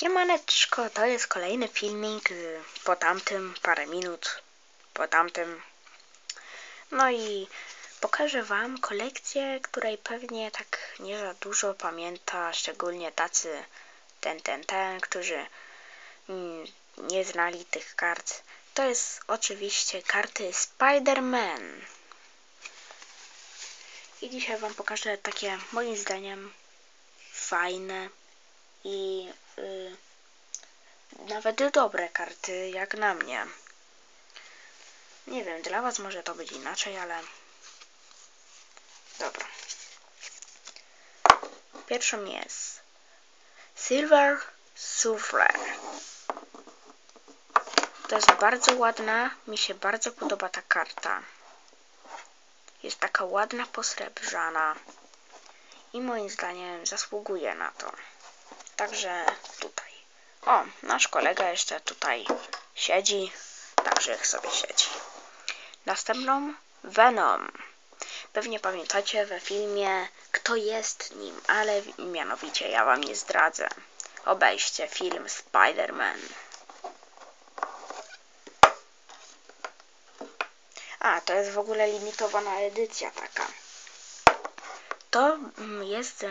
Siemaneczko, to jest kolejny filmik y, po tamtym, parę minut po tamtym. No i pokażę wam kolekcję, której pewnie tak nie za dużo pamięta, szczególnie tacy ten, ten, ten, którzy mm, nie znali tych kart. To jest oczywiście karty Spider-Man. I dzisiaj wam pokażę takie, moim zdaniem, fajne i y, nawet dobre karty, jak na mnie. Nie wiem, dla was może to być inaczej, ale dobra. Pierwszą jest Silver Surfer. To jest bardzo ładna, mi się bardzo podoba ta karta. Jest taka ładna, posrebrzana i moim zdaniem zasługuje na to. Także tutaj. O, nasz kolega jeszcze tutaj siedzi, także jak sobie siedzi. Następną Venom. Pewnie pamiętacie we filmie, kto jest nim, ale mianowicie ja wam nie zdradzę. Obejście film Spider-Man. A, to jest w ogóle limitowana edycja taka. To mm, jest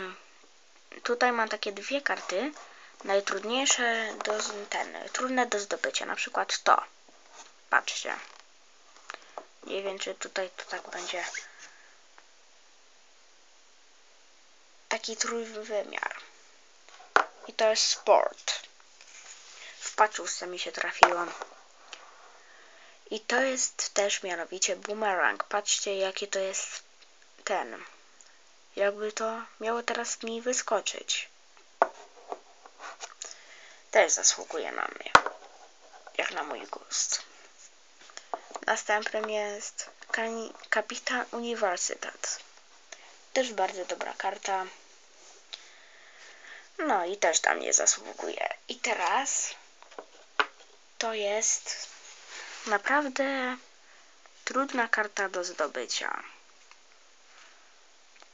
tutaj mam takie dwie karty najtrudniejsze do ten, trudne do zdobycia, na przykład to. Patrzcie. Nie wiem, czy tutaj to tak będzie. Taki trójwymiar. I to jest sport. W paczuszce mi się trafiło. I to jest też mianowicie boomerang. Patrzcie, jaki to jest ten jakby to miało teraz mi wyskoczyć. Też zasługuje na mnie. Jak na mój gust. Następnym jest Kapitan Uniwersytet. Też bardzo dobra karta. No i też na mnie zasługuje. I teraz to jest naprawdę trudna karta do zdobycia.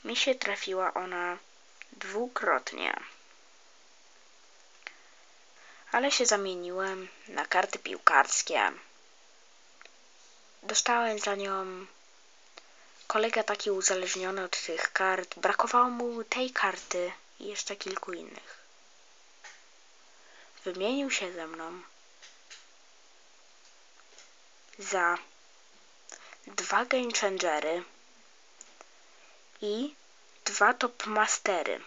Mi się trafiła ona dwukrotnie. Ale się zamieniłem na karty piłkarskie. Dostałem za nią kolega taki uzależniony od tych kart. Brakowało mu tej karty i jeszcze kilku innych. Wymienił się ze mną za dwa game changery i dwa top mastery,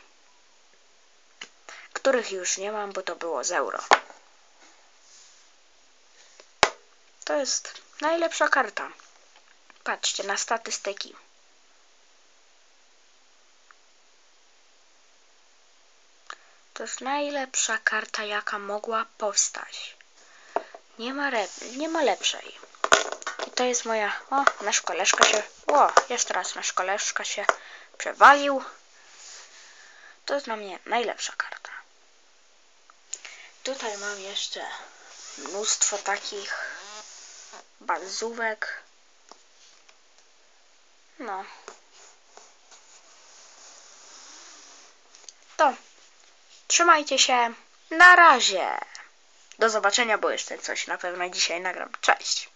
których już nie mam, bo to było z euro. To jest najlepsza karta. Patrzcie na statystyki. To jest najlepsza karta, jaka mogła powstać. Nie ma, nie ma lepszej. I to jest moja... O, nasz koleżka się... O, jeszcze raz nasz koleżka się przewalił. To jest dla mnie najlepsza karta. Tutaj mam jeszcze mnóstwo takich bazówek. No. To. Trzymajcie się. Na razie. Do zobaczenia, bo jeszcze coś na pewno dzisiaj nagram. Cześć.